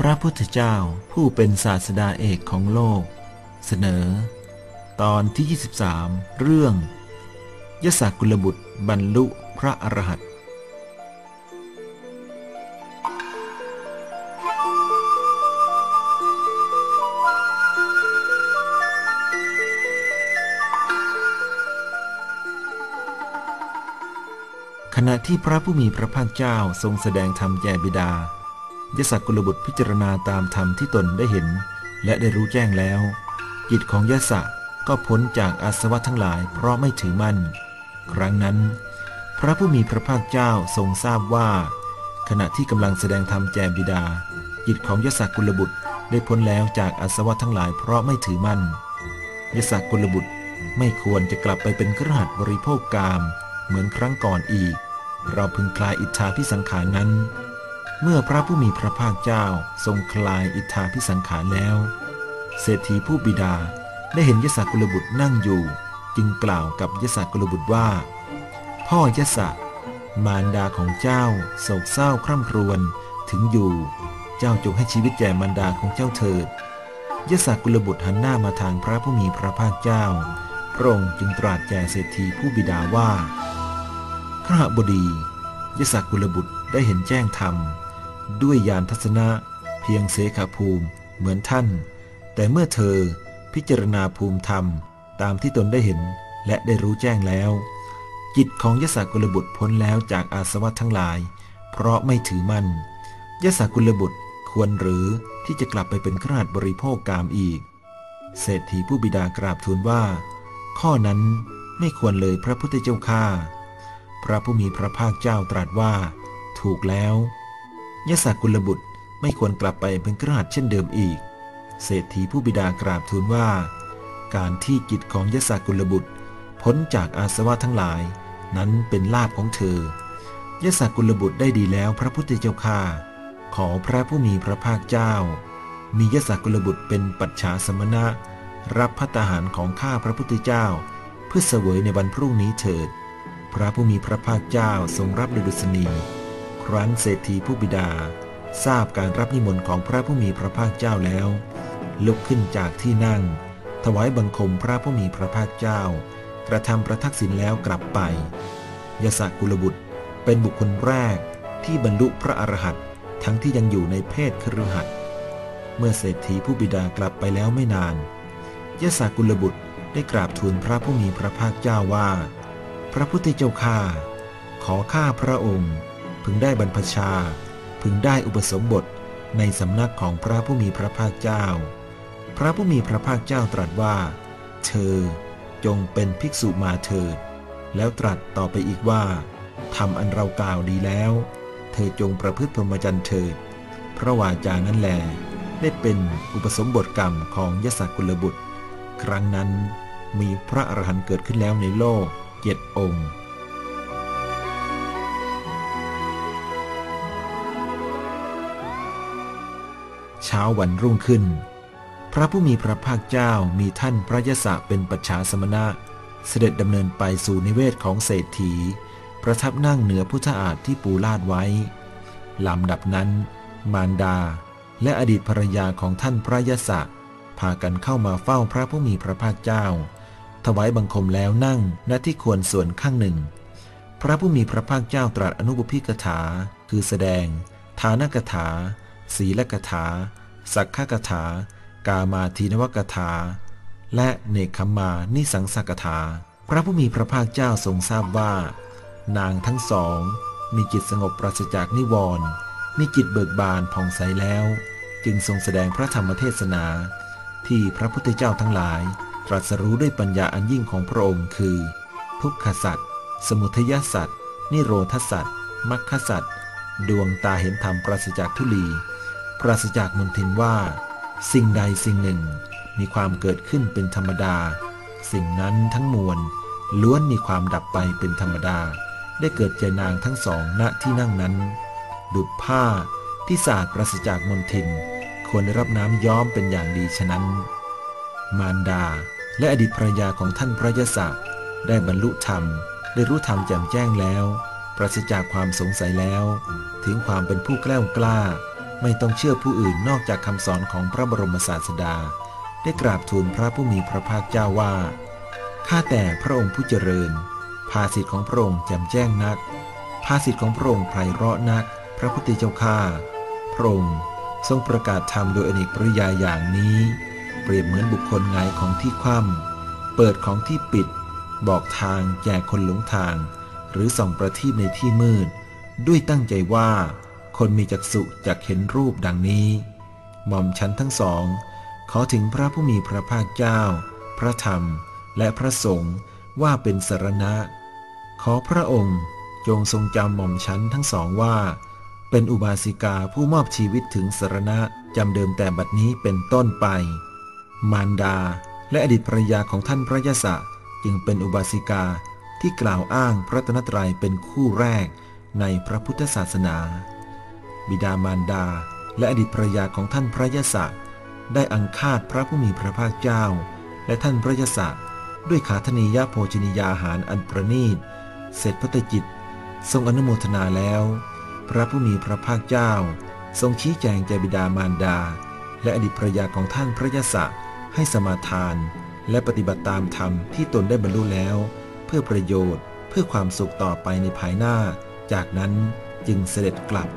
พระพุทธเจ้าผู้เป็นศาสดาเอกของโลก เสนอ ตอนที่ 23 เรื่อง ยศกุลบุตรบรรลุพระอรหันต์ขณะที่พระผู้มีพระภาคเจ้าทรงแสดงธรรมแก่บิดา ยศกุลบุตรพิจารณาตามธรรมที่ตนได้เห็น และได้รู้แจ้งแล้ว จิตของยศก็พ้นจากอาสวะทั้งหลายเพราะไม่ถือมั่น ครั้งนั้น พระผู้มีพระภาคเจ้าทรงทราบว่า ขณะที่กำลังแสดงธรรมแก่บิดา จิตของยศกุลบุตรได้พ้นแล้วจากอาสวะทั้งหลายเพราะไม่ถือมั่นยศกุลบุตรไม่ควรจะกลับไปเป็นกระหัตบริโภคกาม เหมือนครั้งก่อนอีก เราพึงคลายอิทธาพิสังขารนั้น เมื่อพระผู้มีพระภาคเจ้าทรงคลายอิทธาพิสังขารแล้ว เศรษฐีผู้บิดาได้เห็นยศกุลบุตรนั่งอยู่ จึงกล่าวกับยศกุลบุตรว่า พ่อยศมารดาของเจ้าโศกเศร้าคร่ำครวญถึงอยู่ เจ้าจงให้ชีวิตแก่มารดาของเจ้าเถิดยศกุลบุตรหันหน้ามาทางพระผู้มีพระภาคเจ้าพระองค์จึงตรัสแก่เศรษฐีผู้บิดาว่าขระบดียศกุลบุตรได้เห็นแจ้งธรรม ด้วยยานทัศนะเพียงเสขภูมิเหมือนท่าน แต่เมื่อเธอพิจารณาภูมิธรรมตามที่ตนได้เห็นและได้รู้แจ้งแล้ว จิตของยศกุลบุตรพ้นแล้วจากอาสวะทั้งหลาย เพราะไม่ถือมั่นยศกุลบุตรควรหรือที่จะกลับไปเป็นขราชบริโภคกามอีก เศรษฐีผู้บิดากราบทูลว่า ข้อนั้นไม่ควรเลยพระพุทธเจ้าข้าพระผู้มีพระภาคเจ้าตรัสว่า ถูกแล้ว ยศกุลบุตรไม่ควรกลับไปเป็นกราชเช่นเดิมอีก เศรษฐีผู้บิดากราบทูลว่า การที่จิตของยศกุลบุตร พ้นจากอาสวะทั้งหลาย นั้นเป็นลาภของเธอยศกุลบุตรได้ดีแล้วพระพุทธเจ้าข้าขอพระผู้มีพระภาคเจ้า มียศกุลบุตรเป็นปัจฉาสมณะ รับพัตหารของข้าพระพุทธเจ้า เพื่อเสวยในวันพรุ่งนี้เถิด พระผู้มีพระภาคเจ้าทรงรับดุษณี ครั้นเศรษฐีผู้บิดา ทราบการรับนิมนต์ของพระผู้มีพระภาคเจ้าแล้ว ลุกขึ้นจากที่นั่ง ถวายบังคมพระผู้มีพระภาคเจ้า กระทำประทักษิณแล้วกลับไป ยศกุลบุตรเป็นบุคคลแรกที่บรรลุพระอรหันต์ทั้งที่ยังอยู่ในเพศคฤหัสถ์เมื่อเศรษฐีผู้บิดากลับไปแล้วไม่นาน ยศกุลบุตรได้กราบทูลพระผู้มีพระภาคเจ้าว่า พระพุทธเจ้าข้าขอข้าพระองค์ พึงได้บรรพชา พึงได้อุปสมบทในสำนักของพระผู้มีพระภาคเจ้า พระผู้มีพระภาคเจ้าตรัสว่า เธอจงเป็นภิกษุมาเถิด แล้วตรัสต่อไปอีกว่าทำอันเรากล่าวดีแล้ว เธอจงประพฤติพรหมจรรย์เถิด พระวาจานั้นแล ได้เป็นอุปสมบทกรรมของยศกุลบุตร ครั้งนั้นมีพระอรหันต์เกิดขึ้นแล้วในโลกเจ็ดองค์ เช้าวันรุ่งขึ้น พระผู้มีพระภาคเจ้ามีท่านพระยศเป็นปัจฉาสมณะ เสด็จดำเนินไปสู่นิเวศของเศรษฐี ประทับนั่งเหนือพุทธอาฏที่ปูลาดไว้ลำดับนั้น มารดา และอดีตภรรยาของท่านพระยศพากันเข้ามาเฝ้าพระผู้มีพระภาคเจ้า ถวายบังคมแล้วนั่งณที่ควรส่วนข้างหนึ่ง พระผู้มีพระภาคเจ้าตรัสอนุบุพิกถา คือแสดง ฐานกถา ศีลกถา สักขกถา กามาทีนวกถา และเนคขมานิสังสกถา พระผู้มีพระภาคเจ้าทรงทราบว่า นางทั้งสอง มีจิตสงบปราศจากนิวรณ์มีจิตเบิกบานผ่องใสแล้ว จึงทรงแสดงพระธรรมเทศนา ที่พระพุทธเจ้าทั้งหลาย ตรัสรู้ด้วยปัญญาอันยิ่งของพระองค์คือ ทุกขสัตว์สมุทยสัตว์นิโรธสัตว์มรรคสัตว์ดวงตาเห็นธรรมปราศจากทุลี ปราศจากมนทินว่า สิ่งใดสิ่งหนึ่งมีความเกิดขึ้นเป็นธรรมดา สิ่งนั้นทั้งมวลล้วนมีความดับไปเป็นธรรมดา ได้เกิดเจนางทั้งสองณที่นั่งนั้น ดุดผ้าที่สาดปราศจากมนทิน ควรได้รับน้ำย้อมเป็นอย่างดีฉะนั้น มารดาและอดีตภรรยาของท่านพระยศได้บรรลุธรรม ได้รู้ธรรมแจ่มแจ้งแล้ว ปราศจากความสงสัยแล้ว ถึงความเป็นผู้แกล้วกล้า ไม่ต้องเชื่อผู้อื่นนอกจากคำสอนของพระบรมศาสดา ได้กราบทูลพระผู้มีพระภาคเจ้าว่า ข้าแต่พระองค์ผู้เจริญ ภาสิทธิของพระองค์แจ่มแจ้งนัก ภาสิทธิของพระองค์ไพเราะนัก พระพุทธเจ้าข้าพระองค์ทรงประกาศธรรมโดยอเนกปริยายอย่างนี้ เปรียบเหมือนบุคคลไงายของที่คว่ำเปิดของที่ปิด บอกทางแก่คนหลงทาง หรือส่องประทีปในที่มืด ด้วยตั้งใจว่า คนมีจักษุจักเห็นรูปดังนี้ หม่อมชั้นทั้งสอง ขอถึงพระผู้มีพระภาคเจ้า พระธรรมและพระสงฆ์ว่าเป็นสรณะ ขอพระองค์จงทรงจำหม่อมชั้นทั้งสองว่า เป็นอุบาสิกาผู้มอบชีวิตถึงสรณะจำเดิมแต่บัดนี้เป็นต้นไป มารดาและอดีตภรรยาของท่านพระยศะจึงเป็นอุบาสิกาที่กล่าวอ้างพระตนตรัยเป็นคู่แรกในพระพุทธศาสนา บิดามารดา และอดีตภรรยาของท่านพระยศะได้อังคาดพระผู้มีพระภาคเจ้า และท่านพระยศะด้วยขาธนียโภชนียาหารอันประณีต เสร็จพระตจิต ทรงอนุโมทนาแล้ว พระผู้มีพระภาคเจ้า ทรงชี้แจงแก่บิดามารดา และอดีตภรรยาของท่านพระยศะให้สมาทาน และปฏิบัติตามธรรมที่ตนได้บรรลุแล้ว เพื่อประโยชน์เพื่อความสุขต่อไปในภายหน้า จากนั้นจึงเสด็จกลับ